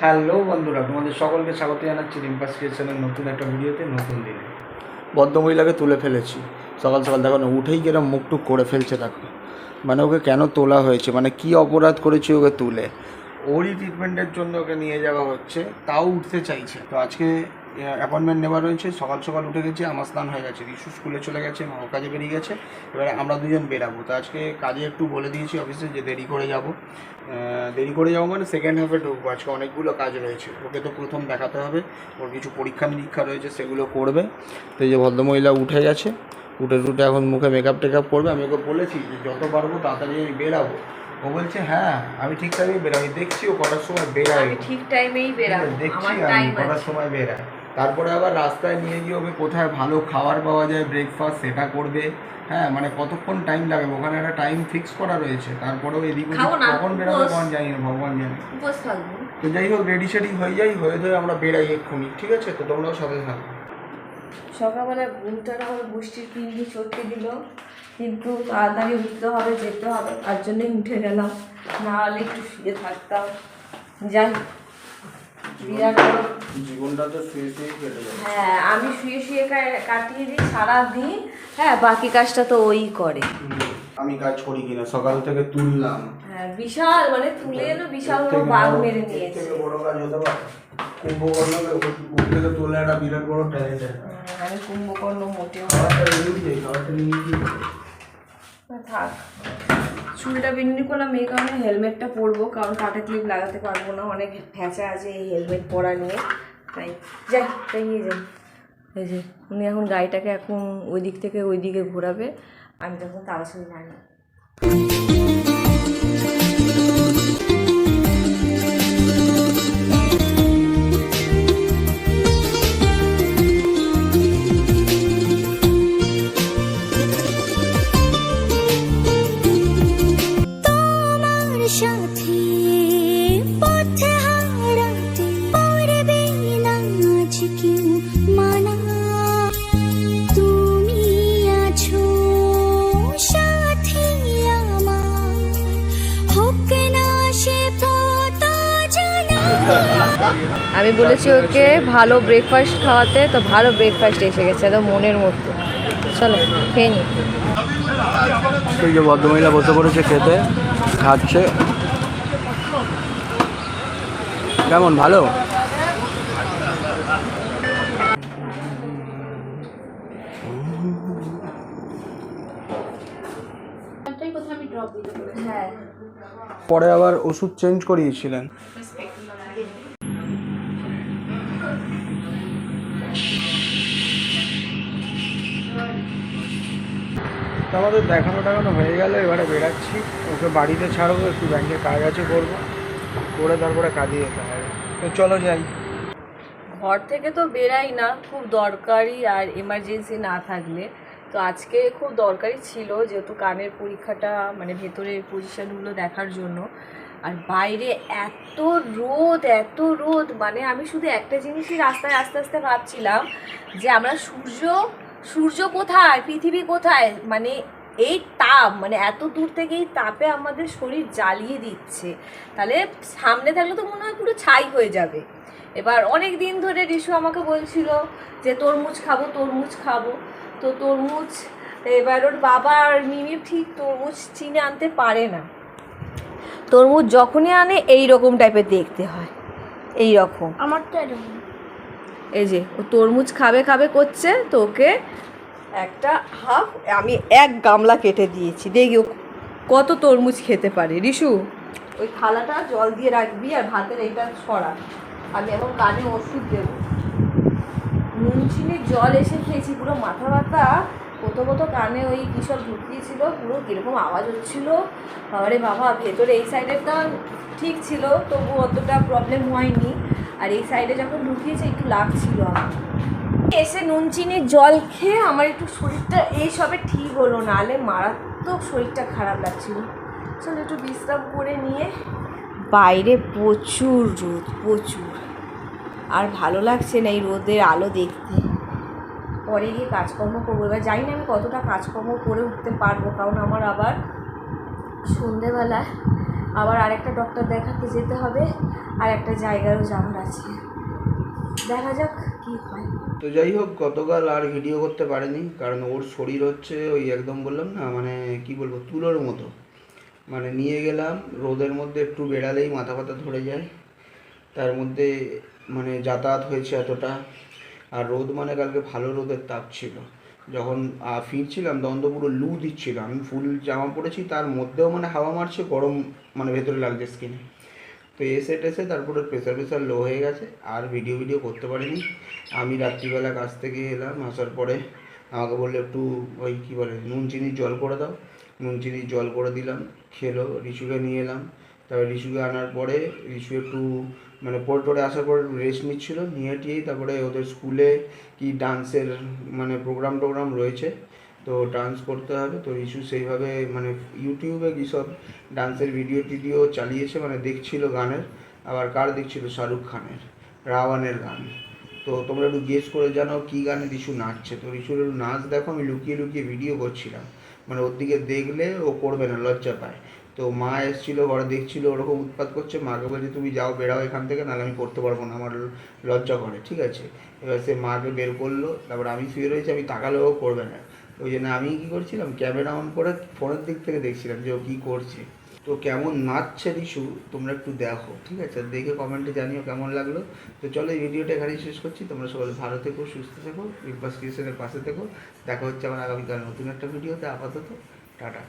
Hello বন্ধুরা, তোমাদের সকলকে স্বাগত জানাচ্ছি রিম্পাস ক্রিয়েশনের নতুন একটা ভিডিওতে, নতুন দিনে। ভদ্রমহিলাকে তুলে ফেলেছি। সকাল সকাল দেখো না, উঠেই কিরম মুখ টুক করে ফেলছে দেখো। মানে ওকে কেন তোলা হয়েছে? মানে কি অপরাধ করেছি ওকে তুলে? ওরই ট্রিটমেন্টের জন্য ওকে নিয়ে যাওয়া হচ্ছে, তাও উঠতে চাইছে। তো আজকে অ্যাপয়েন্টমেন্ট নেওয়া রয়েছে, সকাল সকাল উঠে গেছে, আমার স্নান হয়ে গেছে। রিশু স্কুলে চলে গেছে মা কাজে বেরিয়ে গেছে। এবারে আমরা দুজন বেরাবো। তো আজকে কাজে একটু বলে দিয়েছি অফিসে যে দেরি করে যাব। দেরি করে যাব মানে সেকেন্ড হাফে ঢুকবো। আজকে অনেকগুলো কাজ রয়েছে। ওকে তো প্রথম দেখাতে হবে। ওর কিছু পরীক্ষা নিরীক্ষা রয়েছে, সেগুলো করবে। তো এই যে ভদ্রমহিলা উঠে গেছে। উঠে টুটে এখন মুখে মেকআপ টেকআপ করবে। আমি ওকে বলেছি যে যত পারব তাড়াতাড়ি আমি বেরাবো। ও বলছে হ্যাঁ আমি ঠিক টাইমে বেরাবো দেখছি ও কটার সময় বেরাই আমি ঠিক টাইমেই বেরাবো দেখছি আমার আমি কটার সময় বেরায় তারপরে আবার রাস্তায় নিয়ে গিয়ে ওকে কোথায় ভালো খাবার পাওয়া যায় ব্রেকফাস্ট সেটা করবে। হ্যাঁ মানে কতক্ষণ টাইম লাগবে? ওখানে একটা টাইম ফিক্স করা রয়েছে। তারপরেও এদিক কখন বেরোবে। কখন জানি না ভগবান জানে। তো যাই হোক রেডি সেডি হয়ে যাই হয়ে ধরে আমরা বেরাই এক্ষুনি ঠিক আছে? তো তোমরাও সাথে থাকো। সকালবেলা ঘুমটা না হলে বৃষ্টির পিন্ডি চটকে দিল। কিন্তু তাড়াতাড়ি উঠতে হবে যেতে হবে তার জন্যই উঠে গেলাম। না হলে একটু শুয়ে থাকতাম। যাই বিরাট জীবনটা তো শুয়ে শুয়ে কেটে যাবে। হ্যাঁ আমি শুয়ে শুয়ে কাটিয়ে দিই সারা দিন হ্যাঁ বাকি কাজটা তো ওই করে। আমি কাজ করি কিনা? সকাল থেকে তুললাম। বিশাল মানে তুলে এলো বিশাল বড় বাঘ মেরে নিয়েছে। থেকে বড় কাজ হতে পারে। কুম্ভকর্ণকে থেকে তোলা একটা বিরাট বড় ট্যালেন্টের আমি কুম্ভকর্ণ মোটেও না। না, থাক। চুলটা বিন্নি করলাম এই কারণে হেলমেটটা পরবো কারণ কাটা ক্লিপ লাগাতে পারব না। অনেক ফ্যাঁচা আছে এই হেলমেট পরা নিয়ে। তাই যাই তাই নিয়ে যাই। এই যে উনি এখন গাড়িটাকে এখন ওই দিক থেকে ওই দিকে ঘোরাবে। আমি তখন তাড়াতাড়ি নামি তোমার আমি বলেছি ওকে ভালো ব্রেকফাস্ট খাওয়াতে তো ভালো ব্রেকফাস্ট এসে গেছে একদম মনের মতো। চলো খেয়ে এই যে ভদ্রমহিলা বসে পড়েছে খেতে খাচ্ছে। কেমন ভালো? হ্যাঁ। পরে আবার ওষুধ চেঞ্জ করিয়েছিলেন। তো আমাদের দেখানো টাকানো হয়ে গেল এবারে বেরাচ্ছি। ওকে বাড়িতে ছাড়বো, একটু ব্যাংকে কাজ আছে করব। করে তারপরে কাজে যেতে হবে। তো চলো যাই। ঘর থেকে তো বেরাই না, খুব দরকারি আর এমার্জেন্সি না থাকলে। তো আজকে খুব দরকারি ছিল যেহেতু কানের পরীক্ষাটা মানে ভেতরের পজিশনগুলো দেখার জন্য। আর বাইরে এত রোদ এত রোদ মানে আমি শুধু একটা জিনিসই রাস্তায় আস্তে আস্তে ভাবছিলাম যে আমরা সূর্য সূর্য কোথায়? পৃথিবী কোথায়? মানে এই তাপ মানে এত দূর থেকে এই তাপে আমাদের শরীর জ্বালিয়ে দিচ্ছে। তাহলে সামনে থাকলে তো মনে হয় পুরো ছাই হয়ে যাবে। এবার অনেক দিন ধরে রিশু আমাকে বলছিল যে, তরমুজ খাব তরমুজ খাব। তো তরমুজ, এবার ওর বাবা আর মিমি ঠিক তরমুজ চিনে আনতে পারে না। তরমুজ যখনই আনে এই রকম টাইপের দেখতে হয়। এই রকম আমার তো এরকম। এই যে, ও তরমুজ খাবে খাবে করছে, তো ওকে একটা হাফ, আমি এক গামলা কেটে দিয়েছি। দেখি কত তরমুজ খেতে পারে। রিশু, ওই থালাটা জল দিয়ে রাখবি আর ভাতের এইটা ছড়া। আমি এখন কানে ওষুধ দেবো। নুন, চিনির জল এসে খেয়েছি, পুরো মাথা ব্যথা। প্রথমত কানে ওই কী সব ঢুকিয়েছিল, পুরো কীরকম আওয়াজ হচ্ছিল। আরে বাবা, ভেতরে এই সাইডেরটা ঠিক ছিল তবু অতটা প্রবলেম হয়নি। আর এই সাইডে যখন ঢুকিয়েছে একটু লাগছিল আমার। এসে নুন চিনির জল খেয়ে আমার একটু শরীরটা, এই সবে ঠিক হলো। নাহলে মারাত্মক শরীরটা খারাপ লাগছিল। চলো একটু বিশ্রাম করে নিয়ে, বাইরে প্রচুর রোদ, প্রচুর। আর ভালো লাগছে না এই রোদের আলো দেখতে। পরে গিয়ে কাজকর্ম করব। এবার জানি না আমি কতটা কাজকর্ম করে উঠতে পারব, কারণ আমার আবার সন্ধেবেলায় আবার আরেকটা ডক্টর দেখাতে যেতে হবে, আর একটা জায়গারও যাওয়ার আছে। দেখা যাক কি হয়। তো যাই হোক, গতকাল আর ভিডিও করতে পারেনি, কারণ ওর শরীর হচ্ছে ওই একদম বললাম না মানে কি বলব, তুলোর মতো। মানে নিয়ে গেলাম, রোদের মধ্যে একটু বেড়ালেই মাথা ফাথা ধরে যায়। তার মধ্যে মানে যাতায়াত হয়েছে এতটা, আর রোদ মানে কালকে ভালো রোদের তাপ ছিল। যখন ফিরছিলাম, তখন তো পুরো লু দিচ্ছিল। আমি ফুল জামা পরেছি, তার মধ্যেও মানে হাওয়া মারছে, গরম মানে ভেতরে লাগছে স্কিনে তো এসে টেসে তারপরে প্রেশার প্রেশার লো হয়ে গেছে, আর ভিডিও ভিডিও করতে পারিনি। আমি রাত্রিবেলা কাছ থেকে এলাম, আসার পরে আমাকে বলল, একটু ওই কী বলে, নুন চিনির জল করে দাও। নুন চিনির জল করে দিলাম, খেলো, রিচুকে নিয়ে এলাম। তারপরে রিশুকে আনার পরে রিশু একটু মানে পড়ে টরে আসার পর রেস্ট নিচ্ছিল, নিয়ে টিয়েই তারপরে ওদের স্কুলে কি ডান্সের মানে প্রোগ্রাম টোগ্রাম রয়েছে, তো ডান্স করতে হবে। তো রিশু সেইভাবে মানে ইউটিউবে কী সব ডান্সের ভিডিও টিডিও চালিয়েছে মানে দেখছিল গানের। আবার কার দেখছিল? শাহরুখ খানের, রাওয়ানের গান। তো তোমরা একটু গেস করে জানো কী গানে রিশু নাচছে। তো রিশুর একটু নাচ দেখো, আমি লুকিয়ে লুকিয়ে ভিডিও করছিলাম। মানে ওর দিকে দেখলে ও করবে না, লজ্জা পায়। তো মা এসেছিল, ঘরে দেখছিল, ওরকম উৎপাত করছে। মাকে বলছে, তুমি যাও বেরাও এখান থেকে, নাহলে আমি করতে পারব না আমার লজ্জা করে। ঠিক আছে? এবার সে মাকে বের করল, তারপর আমি শুয়ে রয়েছি, আমি তাকালেও করবে না। ওই জন্য আমি কী করছিলাম, ক্যামেরা অন করে ফোনের দিক থেকে দেখছিলাম যে ও কী করছে। তো কেমন নাচছে রিশু তোমরা একটু দেখো, ঠিক আছে? দেখে কমেন্টে জানিও কেমন লাগল। তো চলো, এই ভিডিওটা এখানেই শেষ করছি। তোমরা সকলে ভালো থেকো, সুস্থ থেকো বাস ক্রিয়েশনের পাশে থেকো। দেখা হচ্ছে আমার আগামীকাল নতুন একটা ভিডিওতে, আপাতত, টাটা।